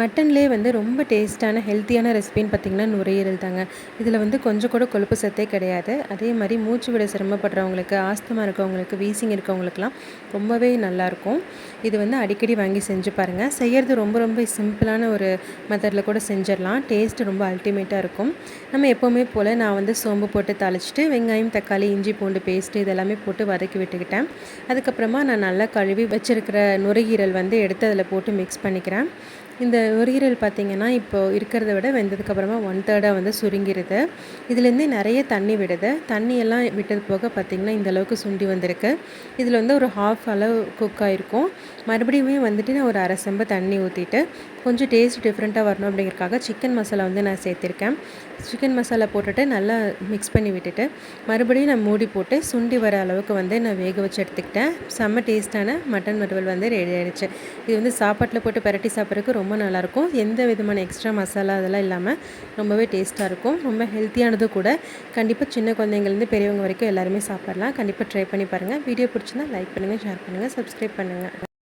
மட்டன்லேயே வந்து ரொம்ப டேஸ்ட்டான ஹெல்த்தியான ரெசிபின்னு பார்த்திங்கன்னா நுரையீரல் தாங்க. இதில் வந்து கொஞ்சம் கூட கொழுப்பு சத்தே கிடையாது. அதே மாதிரி மூச்சு விட சிரமப்படுறவங்களுக்கு ஆஸ்தமாக இருக்கவங்களுக்கு வீசிங் இருக்கவங்களுக்குலாம் ரொம்பவே நல்லாயிருக்கும். இது வந்து அடிக்கடி வாங்கி செஞ்சு பாருங்கள் செய்கிறது ரொம்ப ரொம்ப சிம்பிளான ஒரு மெத்தடில் கூட செஞ்சிடலாம். டேஸ்ட்டு ரொம்ப அல்டிமேட்டாக இருக்கும். நம்ம எப்போவுமே போல் நான் வந்து சோம்பு போட்டு தாளிச்சிட்டு வெங்காயம் தக்காளி இஞ்சி பூண்டு பேஸ்ட்டு இதெல்லாமே போட்டு வதக்கி விட்டுக்கிட்டேன். அதுக்கப்புறமா நான் நல்லா கழுவி வச்சுருக்கிற நுரையீரல் வந்து எடுத்து அதில் போட்டு மிக்ஸ் பண்ணிக்கிறேன். இந்த நுரையீரல் பார்த்திங்கன்னா இப்போது இருக்கிறத விட வெந்ததுக்கப்புறமா ஒன் தேர்டாக வந்து சுருங்கிடுது இதுலேருந்தே நிறைய தண்ணி விடுது. தண்ணியெல்லாம் விட்டது போக பார்த்திங்கன்னா இந்தளவுக்கு சுண்டி வந்திருக்கு. இதில் வந்து ஒரு ஹாஃப் அளவு குக் ஆகிருக்கும் மறுபடியுமே வந்துட்டு நான் ஒரு அரை செம்பு தண்ணி ஊற்றிட்டு கொஞ்சம் டேஸ்ட் டிஃப்ரெண்ட்டாக வரணும் அப்படிங்கிறக்காக சிக்கன் மசாலா வந்து நான் சேர்த்துருக்கேன். சிக்கன் மசாலா போட்டுட்டு நல்லா மிக்ஸ் பண்ணி விட்டுட்டு மறுபடியும் நான் மூடி போட்டு சுண்டி வர அளவுக்கு வந்து நான் வேக வச்சு எடுத்துக்கிட்டேன். செம்ம டேஸ்ட்டான மட்டன் வறுவல் வந்து ரெடி ஆகிடுச்சு இது வந்து சாப்பாட்டில் போட்டு பரட்டி சாப்பிட்றதுக்கு ரொம்ப நல்லா நல்லாயிருக்கும். எந்த விதமான எக்ஸ்ட்ரா மசாலா அதெல்லாம் இல்லாமல் ரொம்பவே டேஸ்ட்டாக இருக்கும். ரொம்ப ஹெல்த்தியானதும் கூட. கண்டிப்பாக சின்ன குழந்தைங்கள்லேருந்து பெரியவங்க வரைக்கும் எல்லாருமே சாப்பிட்லாம். கண்டிப்பாக ட்ரை பண்ணி பாருங்கள் வீடியோ பிடிச்சிருந்தா லைக் பண்ணுங்கள் ஷேர் பண்ணுங்கள் சப்ஸ்கிரைப் பண்ணுங்கள்